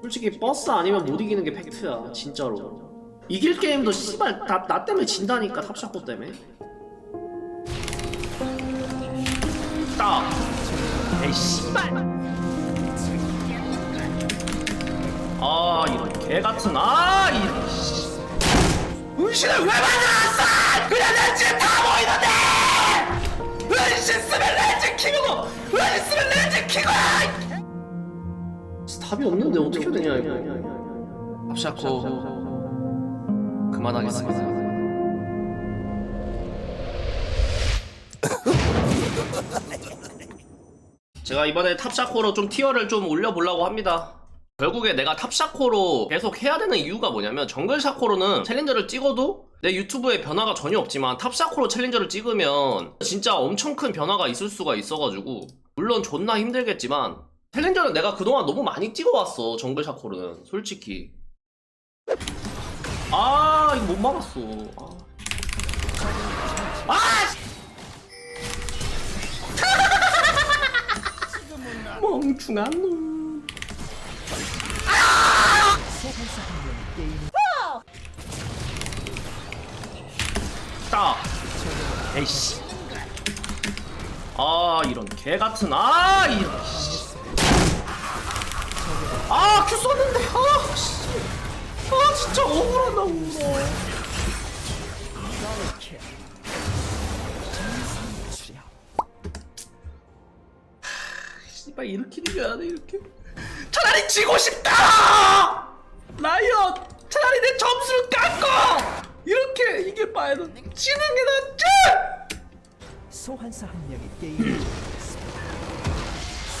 솔직히 버스 아니면 못 이기는 게 팩트야 진짜로. 이길 게임도 씨발 나, 나 때문에 진다니까 탑샤코 때문에. 딱. 에이 씨발. 아 이런 개같은 아 이런 씨. 은신을 왜 만들었어? 그냥 렌즈 다 보이는데! 은신 쓰면 렌즈 키고 은신 쓰면 렌즈 키고 답이 없는데 어떻게 해야 되냐 이거 탑샤코 그만하겠습니다. 제가 이번에 탑샤코로 좀 티어를 좀 올려보려고 합니다. 결국에 내가 탑샤코로 계속 해야 되는 이유가 뭐냐면 정글샤코로는 챌린저를 찍어도 내 유튜브에 변화가 전혀 없지만 탑샤코로 챌린저를 찍으면 진짜 엄청 큰 변화가 있을 수가 있어가지고 물론 존나 힘들겠지만 챌린저는 내가 그동안 너무 많이 찍어왔어 정글 샤코로는 솔직히 아 이거 못 막았어 아, 아! 멍충한 놈. 딱. 에이씨. 아 이런 개 같은 아 이런. 씨. 아 큐 썼는데 아 씨. 아 진짜 억울하다 울어. 씨발 이렇게 이겨야 돼 이렇게 차라리 지고 싶다 라이언 차라리 내 점수를 깎고 이렇게 봐야 돼 지는 게 낫지 소환사 한 명이 게임을 종료했습니다.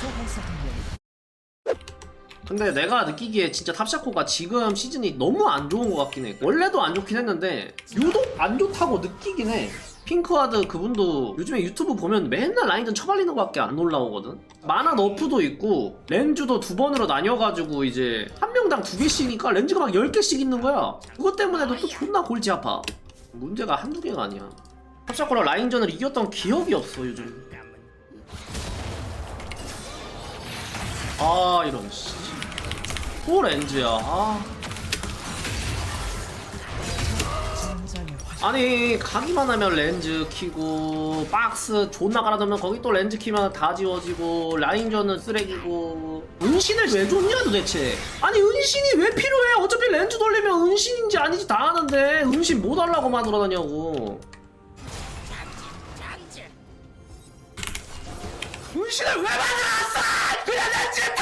소환사 한 근데 내가 느끼기에 진짜 탑샤코가 지금 시즌이 너무 안 좋은 것 같긴 해. 원래도 안 좋긴 했는데 유독 안 좋다고 느끼긴 해. 핑크하드 그분도 요즘에 유튜브 보면 맨날 라인전 처발리는 것밖에 안 올라오거든. 만화 너프도 있고 렌즈도 두 번으로 나뉘어가지고 이제 한 명당 두 개씩이니까 렌즈가 막열 개씩 있는 거야. 그것 때문에도 또 존나 골치 아파. 문제가 한두 개가 아니야. 탑샤코랑 라인전을 이겼던 기억이 없어 요즘. 아 이런 씨. 또 렌즈야. 아. 아니 가기만 하면 렌즈 키고 박스 존나 갈아두면 거기 또 렌즈 키면 다 지워지고 라인전은 쓰레기고. 은신을 왜 줬냐 도대체? 아니 은신이 왜 필요해? 어차피 렌즈 돌리면 은신인지 아닌지 다 아는데 은신 뭐 달라고만 돌아다냐고. 은신을 왜 만들었어? 그냥 렌즈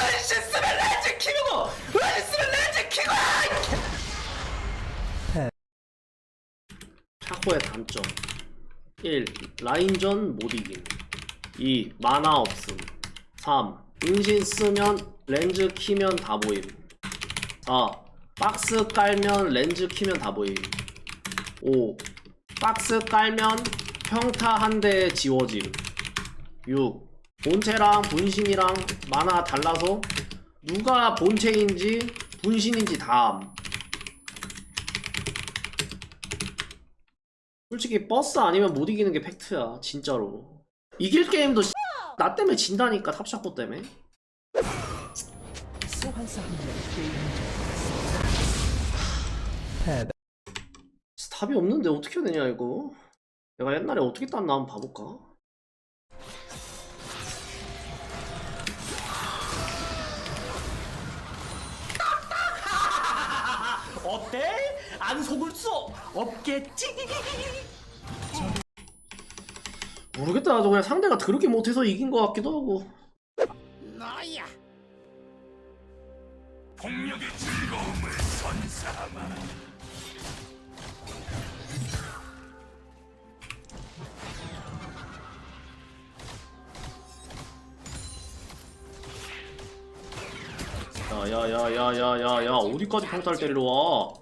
쓰면 렌즈 키고 은신 쓰면 렌즈 키고 패. 차코의 단점 1. 라인전 못 이김 2. 만화 없음 3. 은신 쓰면 렌즈 키면 다 보임 4. 박스 깔면 렌즈 키면 다 보임 5. 박스 깔면 평타 한대 지워짐 6. 본체랑 분신이랑 만화 달라서 누가 본체인지 분신인지 다함. 솔직히 버스 아니면 못 이기는 게 팩트야 진짜로. 이길 게임도 씨- 나 때문에 진다니까 탑샤코 때문에. 답이 없는데 어떻게 되냐 이거? 내가 옛날에 어떻게 땄나 한번 봐볼까 안 속을 수 없겠지? 모르겠다 나도 그냥 상대가 그렇게 못해서 이긴 것 같기도 하고 너야. 폭력의 즐거움을 선사하마. 야야야야야야야 어디까지 평타를 때리러 와?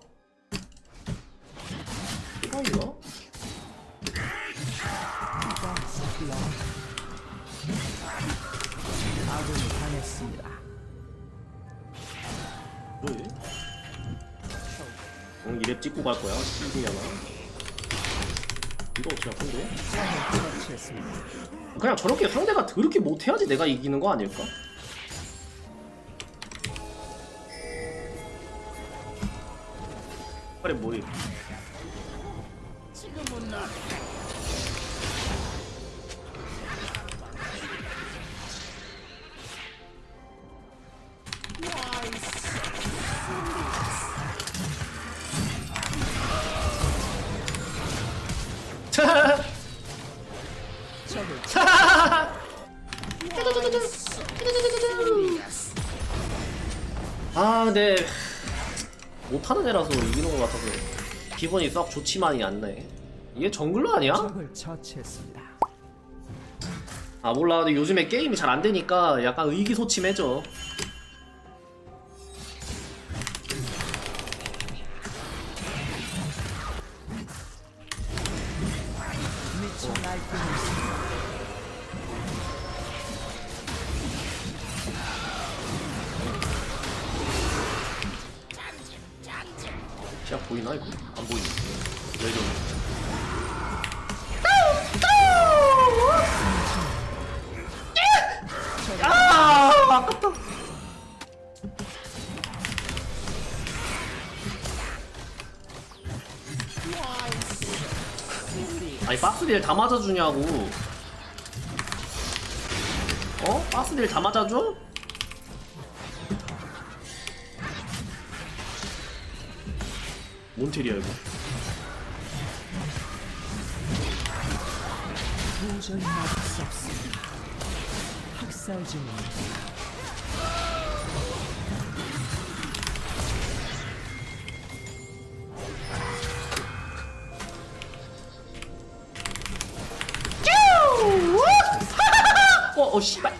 이거 어떻게 아픈데? 그냥 저렇게 상대가 더럽게 못해야지 내가 이기는 거 아닐까? 빨리 뭐이 아 근데 못하는 애라서 이기는 것 같아서 기분이 썩 좋지만이 않네 이게 정글러 아니야? 적을 처치했습니다. 아 몰라 근데 요즘에 게임이 잘 안 되니까 약간 의기소침해져 시야 보이나 이거? 안 보이네 아 아깝다 아니 박스딜 다 맞아주냐고 어? 박스딜 다 맞아줘? 몬테리아 이거 도저히 막을 수 없습니다. 학살 중입니다. 어, 어, 씨발.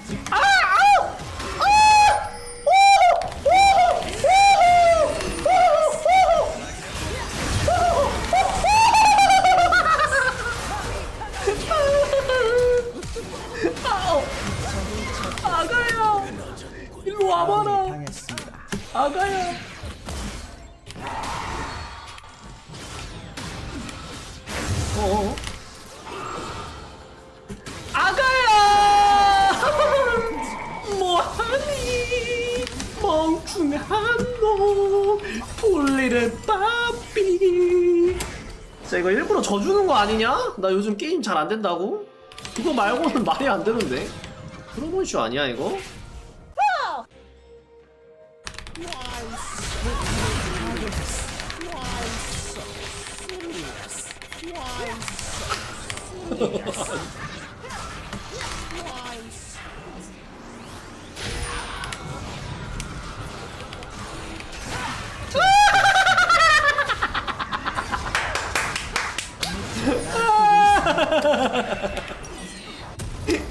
아니냐? 나 요즘 게임 잘 안 된다고? 그거 말고는 말이 안 되는데 프로모션 아니야 이거?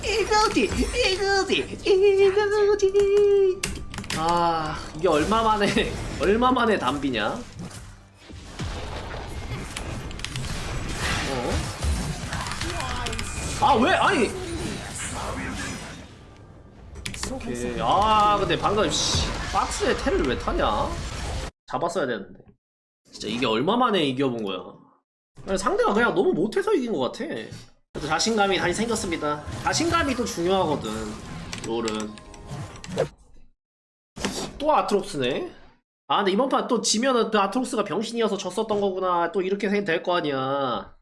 이거지 이거지 이거지. 아 이게 얼마 만에 얼마 만에 담비냐? 어? 아왜? 아니! 오케이. 아 근데 방금 씨, 박스에 텔을 왜 타냐? 잡았어야 되는데. 진짜 이게 얼마 만에 이겨본 거야 상대가 그냥 너무 못해서 이긴 것 같아. 그래도 자신감이 다시 생겼습니다. 자신감이 또 중요하거든 롤은. 또 아트록스네? 아 근데 이번 판 또 지면은 그 아트록스가 병신이어서 졌었던 거구나. 또 이렇게 될 거 아니야.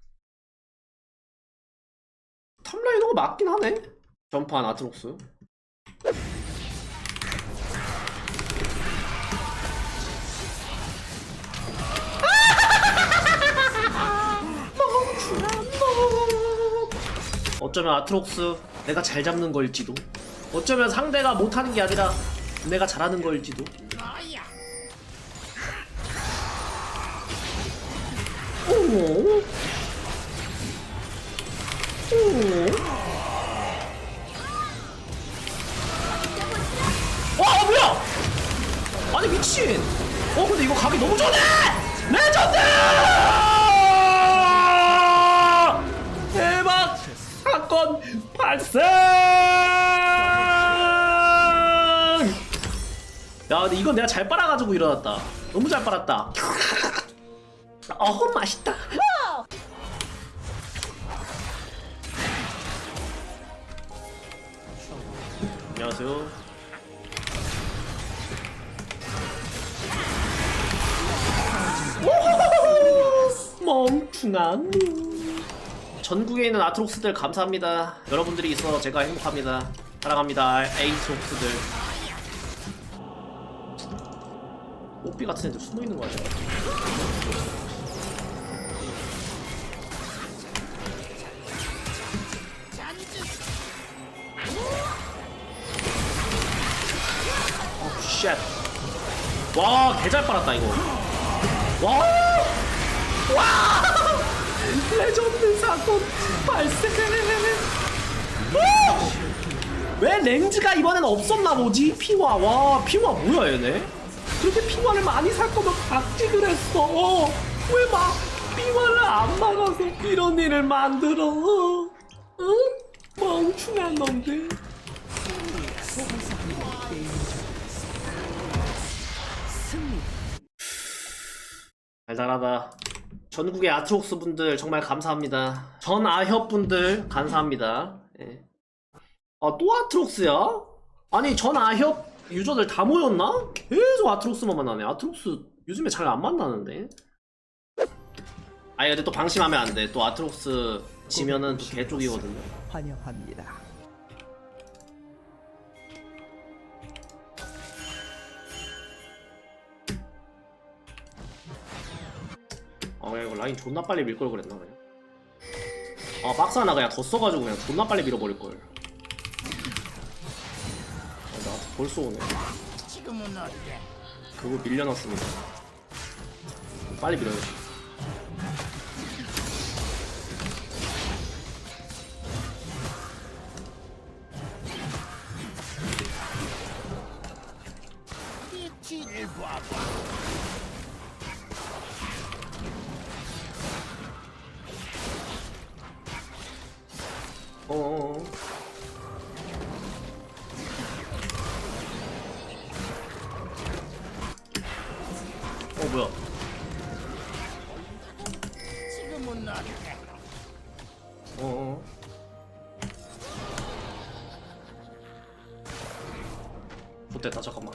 탑라이너가 맞긴 하네? 전판 아트록스 어쩌면 아트록스 내가 잘 잡는 걸지도 어쩌면 상대가 못하는 게 아니라 내가 잘하는 걸지도 나야 오? 오? 와 뭐야 아니 미친 어 근데 이거 각이 너무 좋네 발사! 야, 근데 이건 내가 잘 빨아가지고 일어났다. 너무 잘 빨았다. 어우, 맛있다. 안녕하세요. 멍충한 눈. 전국에 있는 아트록스들 감사합니다. 여러분들이 있어 제가 행복합니다. 사랑합니다. 에이트록스들. 뽀삐 같은 애들 숨어 있는 거 아니야? 어, 쉣. 와, 개 잘 빨았다, 이거. 와! 와! 레전드 사건 발생! 와! 왜 렌즈가 이번엔 없었나 보지? 핑화. 와, 핑화 뭐야, 얘네? 그렇게 핑화를 많이 살 거면 박지 그랬어. 어, 왜 막, 핑화를 안 막아서 이런 일을 만들어? 응? 멍충한 놈들. 달달하다. 전국의 아트록스 분들 정말 감사합니다. 전 아협 분들 감사합니다. 예. 아, 또 아트록스야? 아니, 전 아협 유저들 다 모였나? 계속 아트록스만 만나네. 아트록스 요즘에 잘 안 만나는데. 아니, 근데 또 방심하면 안 돼. 또 아트록스 지면은 또 개쪽이거든요. 환영합니다. 아, 이거 라인 존나 빨리 밀 걸 그랬나, 그냥. 아, 박스 하나 그냥 더 써가지고 그냥 존나 빨리 밀어버릴걸. 아, 나한테 벌써 오네. 지금은 어때? 그거 밀려났습니다. 빨리 밀어야지. 이 좋됐다 잠깐만.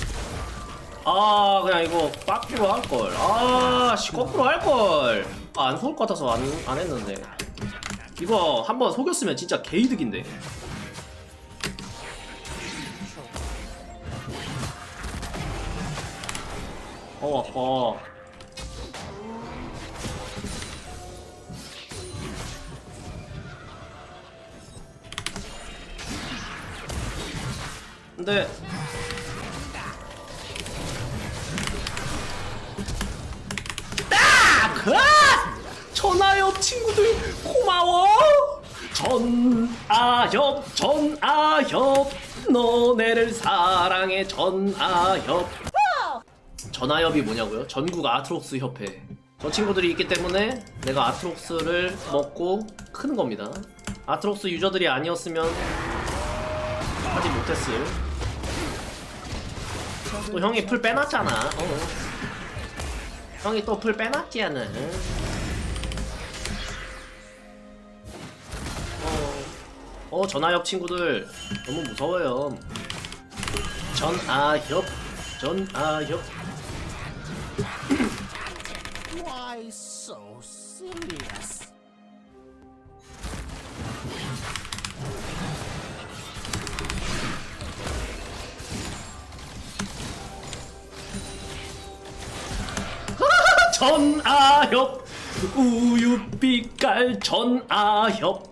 아 그냥 이거 빡기로 할 걸. 아씨 거꾸로 할 걸. 아, 안 속을 것 같아서 안 안 했는데. 이거 한번 속였으면 진짜 개이득인데. 어 아파. 근데 전아엽 친구들 고마워. 전아엽 전아엽 너네를 사랑해 전아엽. 전아엽이 뭐냐고요? 전국 아트록스 협회. 저 친구들이 있기 때문에 내가 아트록스를 먹고 크는 겁니다. 아트록스 유저들이 아니었으면 하지 못했을. 또 형이 풀 빼놨잖아. 어. 형이 또 풀 빼놨지야는. 어, 어 전아협 친구들 너무 무서워요. 전아협, 전아협. Why so serious? 전아협 우유빛깔 전아협.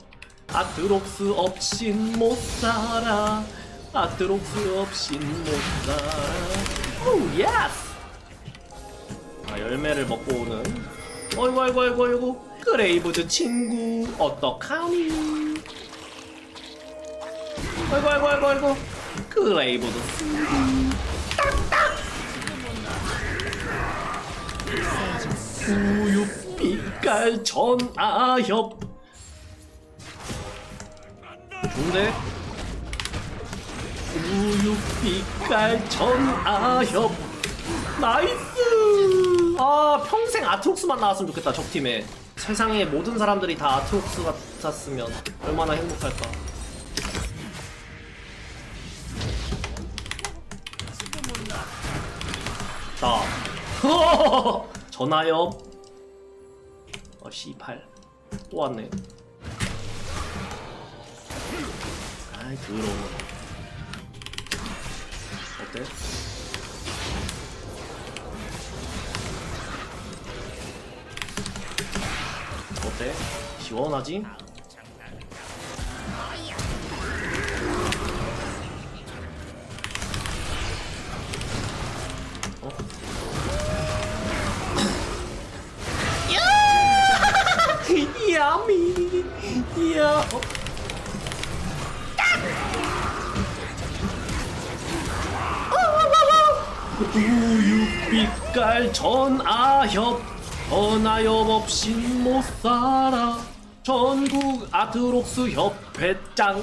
아트록스 없인 못 살아. 아트록스 없인 못 살아. 오 예스! 아 열매를 먹고 오는 어이구 어이구 어이구 어이구 그레이브즈 친구 어떡하니? 어이구 어이구 어이구 어이구 그레이브즈 친구 우유빛깔 전아협 좋은데? 우유빛깔 전아협 나이스! 아 평생 아트록스만 나왔으면 좋겠다 적팀에. 세상에 모든 사람들이 다 아트록스 같았으면 얼마나 행복할까. 나 전화요 어 C8 또 왔네 아이 더러워 어때? 어때? 시원하지? 전아협 전아협 없인 못 살아 전국 아트록스 협회장?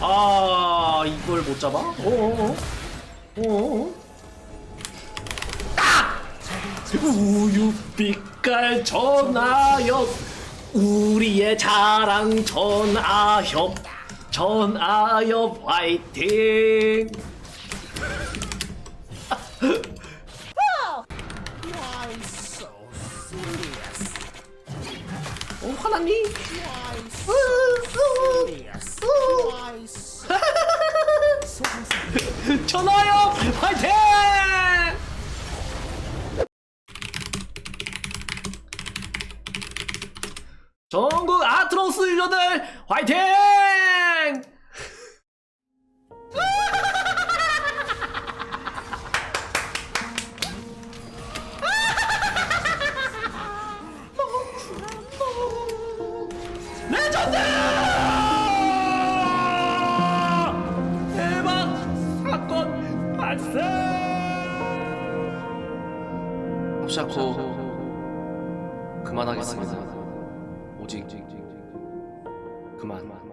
아 이걸 못 잡아? 어어어 어어어 우유빛깔 전아협 우리의 자랑 전아협 전아협 화이팅? 어 화났니? 전아협 화이팅 대박 사건 발생! 합시하고 그만하겠습니다. 오직 그만.